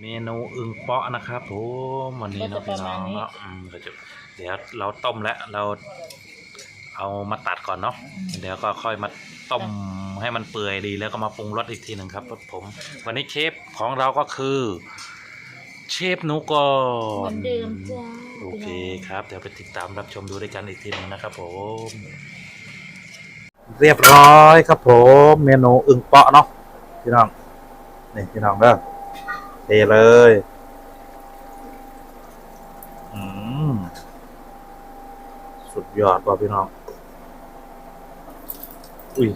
เมนูอึ่งเปาะนะครับผมวันนี้เนาะพี่น้องเนาะอืมเดี๋ยวจะเดี๋ยวเราต้มแล้วเราเอามาตัดก่อนเนาะเดี๋ยวก็ค่อยมาต้มให้มันเปื่อยดีแล้วก็มาปรุงรสอีกทีหนึ่งครับผม วันนี้เชฟของเราก็คือ เชฟนุกอเหมือนเดิมจ้าโอเคครับ เดี๋ยวไปติดตามรับชมดูด้วยกันอีกทีหนึงนะครับผม เรียบร้อยครับผม เมนูอึ่งเปาะเนาะพี่น้องนี่พี่น้องเด้อ เทเลยอืมสุดยอดว่ะพี่น้อง อุ้ย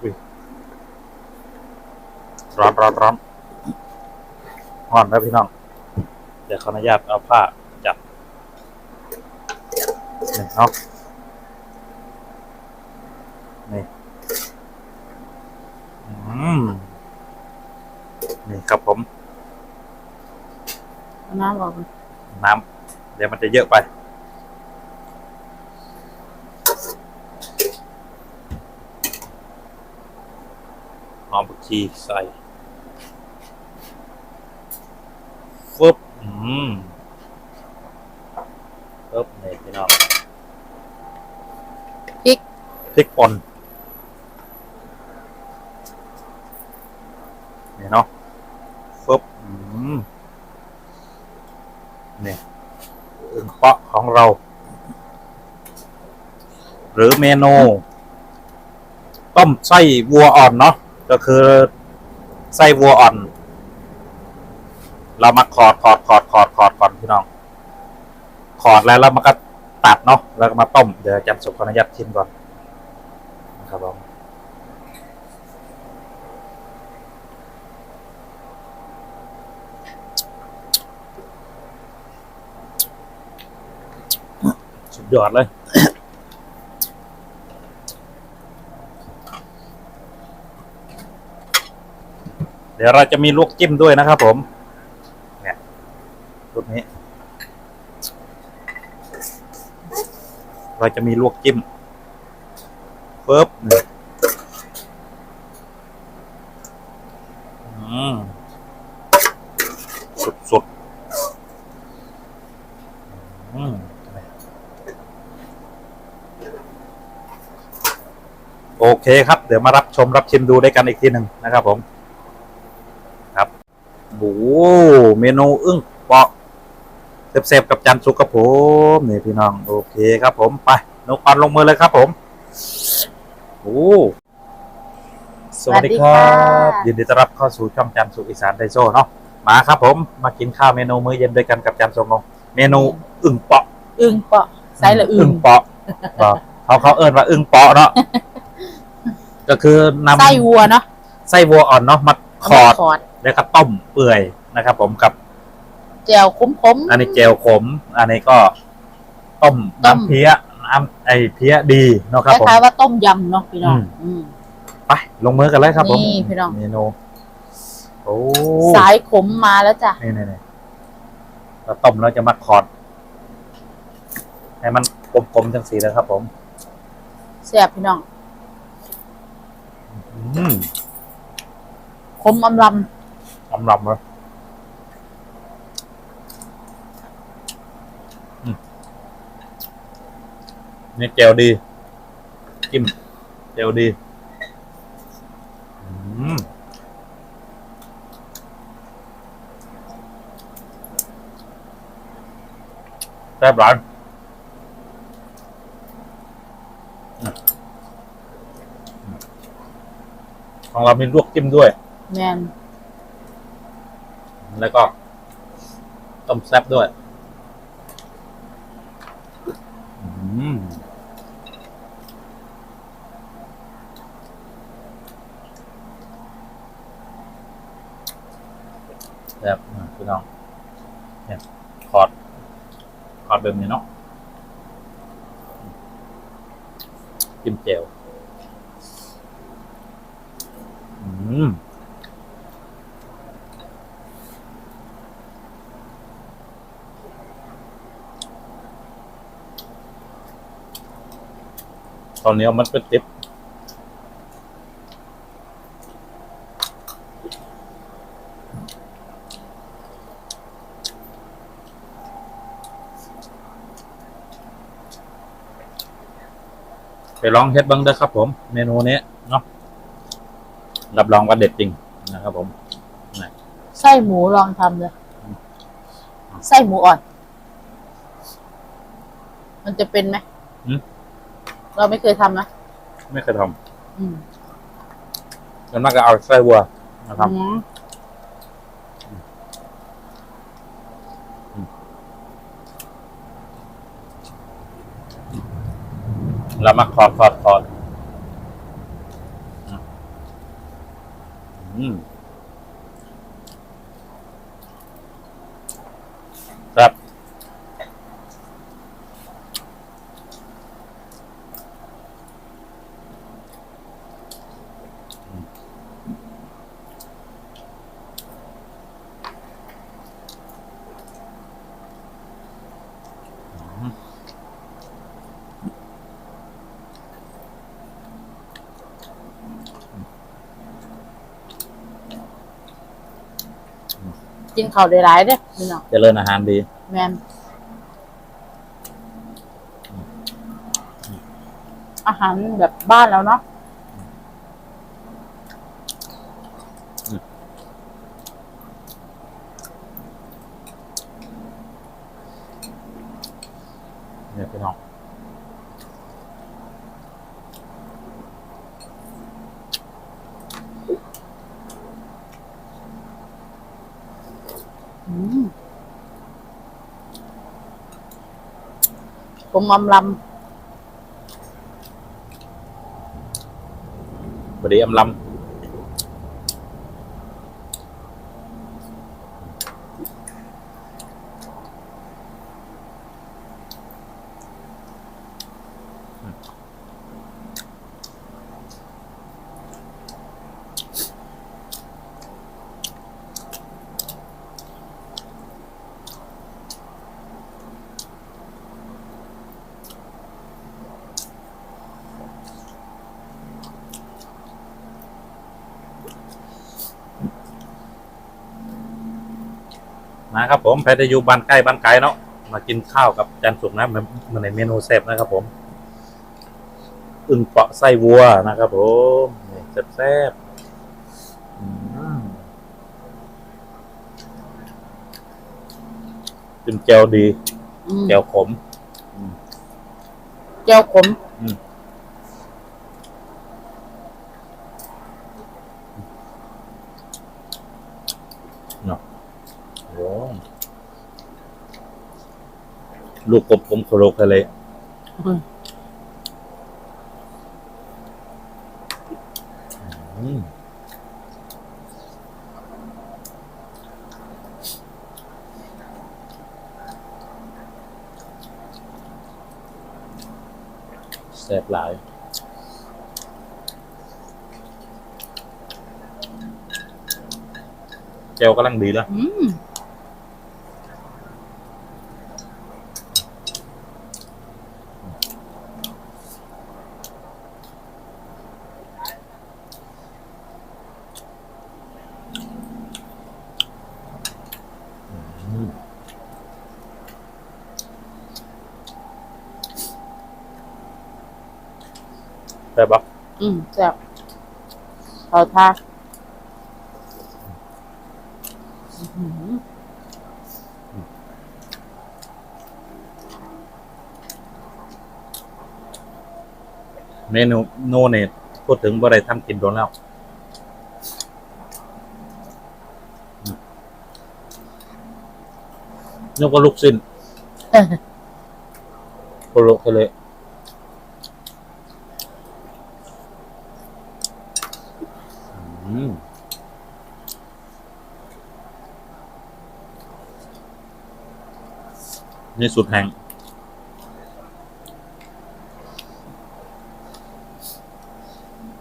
อุ้ย ร้อนร้อนร้อนร้อนนะพี่น้อง เดี๋ยวขออนุญาตเอาผ้าจับนี่เนาะ อืมนี่ครับผมเอาน้ำออกน้ำเดี๋ยวมันจะเยอะไป หอมผักชีใส่ฟึบอืมฟึบนี่พี่น้องพริก พริกป่นนี่เนาะ ฟึบอืมนี่อึ่งเปาะของเรา หรือเมนู ต้มไส้วัวอ่อนเนาะก็คือไส้วัวอ่อน เรามาขอดขอดขอดขอดขอดก่อนพี่น้อง ขอดแล้วแล้วมันก็ตัดเนาะแล้วก็มาต้มเดี๋ยวอาจารย์สุขอนุญาตชิมก่อนนะครับผม ยอดเลยเดี๋ยวเราจะมีลวกจิ้มด้วยนะครับผม เนี่ยรูปนี้ เราจะมีลวกจิ้มเฟิบนี่อืมสุดสุดๆอืม โอเคครับ เดี๋ยวมารับชมรับชิมดูด้วยกันอีกทีหนึ่งนะครับผม ครับโอ้โหเมนูอึ้งเปาะเซฟๆกับจันทร์สุกครับผมนี่พี่น้อง โอเคครับผมไปนกปันลงมือเลยครับผมโอ้สวัสดีครัสวัสดีบค่ะยินดีต้อนรับเข้าสู่ช่องจันทร์สุกอีสานไดโซเนาะมาครับผมมากินข้าวเมนูมื้อเย็นด้วยกันกับจันทร์สงงเมนูอึ่งเปาะอึ่งเปาะไซส์ละอึ่งเปาะบอกเขาเขาเอิ้นว่าอึ่งเปาะเนาะ ก็คือนำไส้วัวเนาะไส้วัวอ่อนเนาะมาขอดขอดแล้วก็ต้มเปื่อยนะครับ ผมกับแจ่วคุ้มผมอันนี้เจลขม อันนี้ก็ต้มต้มน้ำเพี้ยน้ำไอเพี้ยดีเนาะคครับผมล้ายๆว่าต้มยำเนาะพี่น้องอืมอืมไปลงมือกันเลยครับผมนี่พี่น้องเมนูโอ้สายขมมาแล้วจ้ะนี่นี่นี่เราต้มแล้วจะมาขอดให้มันกลมๆจังสีนะครับผมแซ่บพี่น้อง อืมขมอำลอำลำเลยอืมนี่เจลดีจิ้มเจลดี อืมแซ่บหลายอืมอืม ของเรามีลวกจิ้มด้วยำแมนแล้วก็ต้มแซ่บด้วยอืมแซ่บมากพี่น้องเนี่ยคอร์ดคอร์ดแบบนี้เนาะจิ้มเจล ตอนนี้มันเป็นติ๊บไปลองเฮ็ดบ้างเด้อครับผม เมนูนี้ รับรองว่าเด็ดจริงนะครับผมไส้หมูลองทำเลยอืมไส้หมูอ่อน มันจะเป็นไหมอืมเราไม่เคยทำนะไม่เคยทอืมำมันมากก็เอาไส้วัวนะครับอืมแล้วมาคอดคอด ค กินข้าวได้หลายเด้อพี่น้องเจริญอาหารดี แมนอาหารแบบบ้านแล้วเนาะเนี่ยพี่น้อง cũng lâm. Mình đi 25 มาครับผมแพทจะอยู่บ้านใกล้บ้านไกลเนาะมากินข้าวกับจานสุกนะมันในเมนูแซ่บนะครับผมอึ่งเปาะไส้วัวนะครับผมแซ่บแซ่บจิ้มแจวดีแจวขมแจวขม ลูกกบผมโคโลกะเลยอืมอืมแซ่บหลายเจลกำลังดีแล้ว อืมแซ่บปะอืมแซ่บเขาทาอื้อหือเมนูโนเนตพูดถึงบ่ได้ทำกินโดนแล้วอืมนึกว่าลูกสิ้นเออโคโลกะเลยอืม นี่สุดแห่ง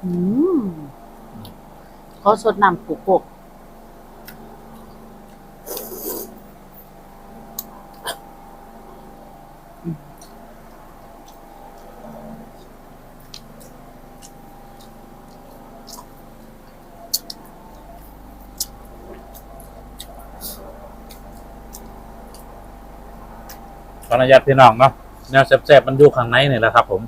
อืมเขาสดน้ำผูกก ขออนุญาตพี่น้องเนาะแนวแซ่บๆมันอยู่ข้างในนี่แหละครับ ผม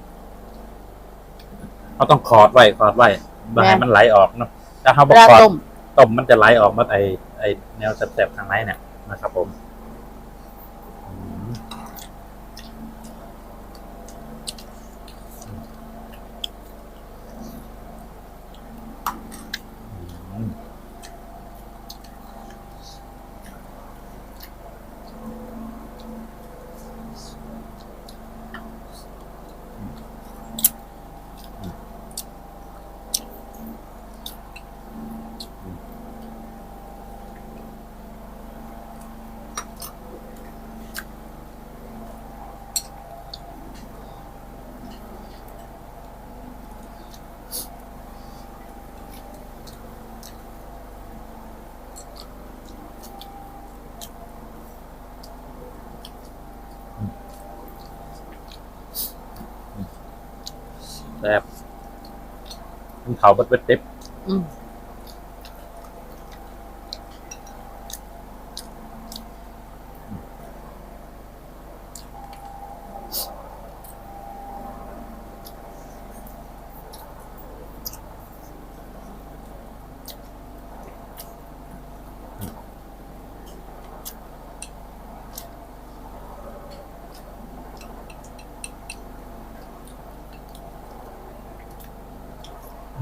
เขาต้องขอดไว้ขอดไว้ไม่ให้แม่นมันไหลออกเนาะถ้าเขาเวบอกลาขอดต้มต้มมันจะไหลออกมาไอไอแนวแสบๆข้างในเนี่ยนะครับผมอืมอืม แซ่บ มันเขาเบิดเบิดเต็บ อืม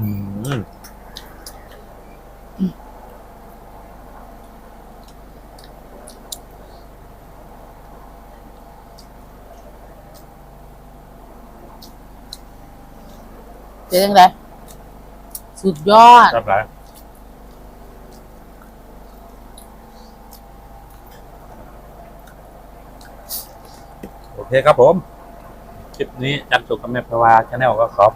อืม เป็นยังไงสุดยอดแซ่บหลายโอเคครับผม คลิปนี้จันสุกกับแม่พรวาชาแนลก็ขอ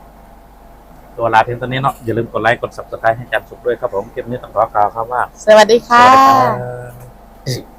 ตัวลาเพียงเท่านี้เนาะอย่าลืมกดไลค์กด subscribe ให้จันสุกด้วยครับผม คลิปนี้ต้องขอกล่าวครับว่า สวัสดีค่ะวัสดีครับ